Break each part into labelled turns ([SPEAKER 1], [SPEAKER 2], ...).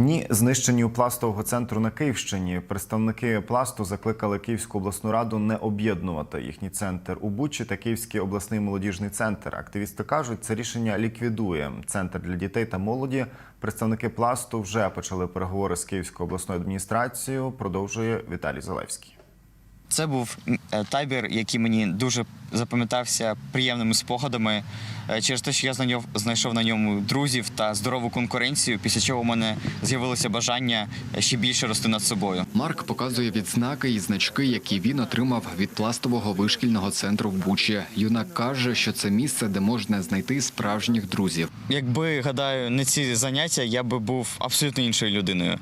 [SPEAKER 1] Ні, знищенню пластового центру на Київщині. Представники пласту закликали Київську обласну раду не об'єднувати їхній центр у Бучі та Київський обласний молодіжний центр. Активісти кажуть, це рішення ліквідує центр для дітей та молоді. Представники пласту вже почали переговори з Київською обласною адміністрацією. Продовжує Віталій Залевський.
[SPEAKER 2] Це був е, табір, який мені дуже запам'ятався приємними спогадами е, через те, що я знайшов на ньому друзів та здорову конкуренцію, після чого у мене з'явилося бажання е, ще більше рости над собою.
[SPEAKER 3] Марк показує відзнаки і значки, які він отримав від пластового вишкільного центру в Бучі. Юнак каже, що це місце, де можна знайти справжніх друзів.
[SPEAKER 2] Якби гадаю, не ці заняття, я би був абсолютно іншою людиною.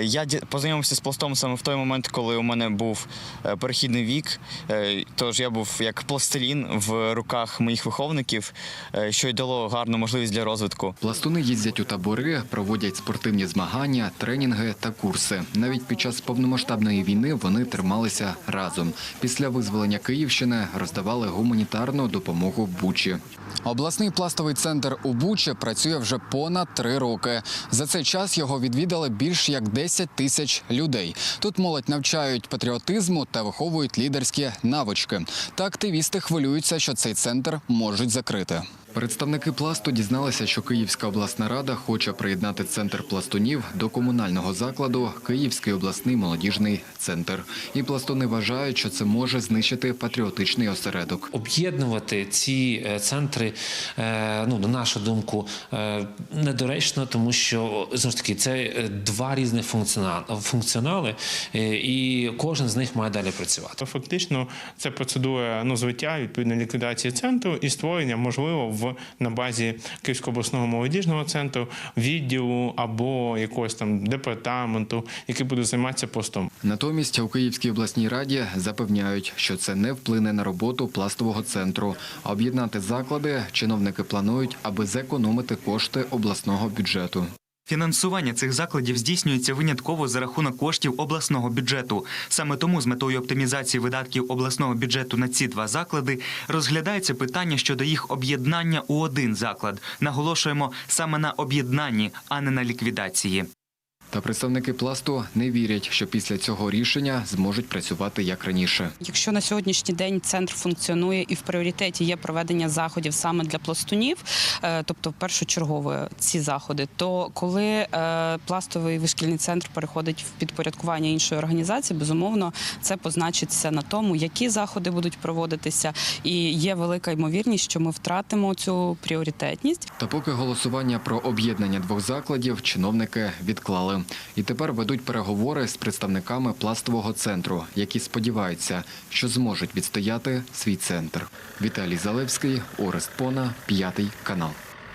[SPEAKER 2] Я познайомився з пластом саме в той момент, коли у мене був е, перехідний вік. Е, Тож я був як пластилін в руках моїх виховників, е, що й дало гарну можливість для розвитку.
[SPEAKER 3] Пластуни їздять у табори, проводять спортивні змагання, тренінги та курси. Навіть під час повномасштабної війни вони трималися разом. Після визволення Київщини роздавали гуманітарну допомогу Бучі. Обласний пластовий центр у Бучі працює вже понад три роки. За цей час його відвідали більш як 10 тисяч людей. Тут молодь навчають патріотизму та виховують лідерські навички. Та активісти хвилюються, що цей центр можуть закрити. Представники пласту дізналися, що Київська обласна рада хоче приєднати центр пластунів до комунального закладу Київський обласний молодіжний центр. І пластуни вважають, що це може знищити патріотичний осередок.
[SPEAKER 4] Об'єднувати ці е, центри, е, ну на нашу думку, е, недоречно, тому що знову ж таки це два різних функціонали, функціонали, і кожен з них має далі працювати.
[SPEAKER 5] Фактично це процедура ну, звиття, відповідно ліквідації центру і створення, можливо, в на базі Київського обласного молодіжного центру відділу або якогось там департаменту, який буде займатися постом.
[SPEAKER 3] Натомість у Київській обласній раді запевняють, що це не вплине на роботу пластового центру. Об'єднати заклади чиновники планують, аби зекономити кошти обласного бюджету.
[SPEAKER 6] Фінансування цих закладів здійснюється винятково за рахунок коштів обласного бюджету. Саме тому з метою оптимізації видатків обласного бюджету на ці два заклади розглядається питання щодо їх об'єднання у один заклад. Наголошуємо саме на об'єднанні, а не на ліквідації.
[SPEAKER 3] Та представники пласту не вірять, що після цього рішення зможуть працювати як раніше.
[SPEAKER 7] Якщо на сьогоднішній день центр функціонує і в пріоритеті є проведення заходів саме для пластунів, е, тобто першочергово ці заходи, то коли е, пластовий вишкільний центр переходить в підпорядкування іншої організації, безумовно це позначиться на тому, які заходи будуть проводитися, і є велика ймовірність, що ми втратимо цю пріоритетність.
[SPEAKER 3] Та поки голосування про об'єднання двох закладів чиновники відклали. І тепер ведуть переговори з представниками пластового центру, які сподіваються, що зможуть відстояти свій центр. Віталій Залевський, Орест Пона, п'ятий канал.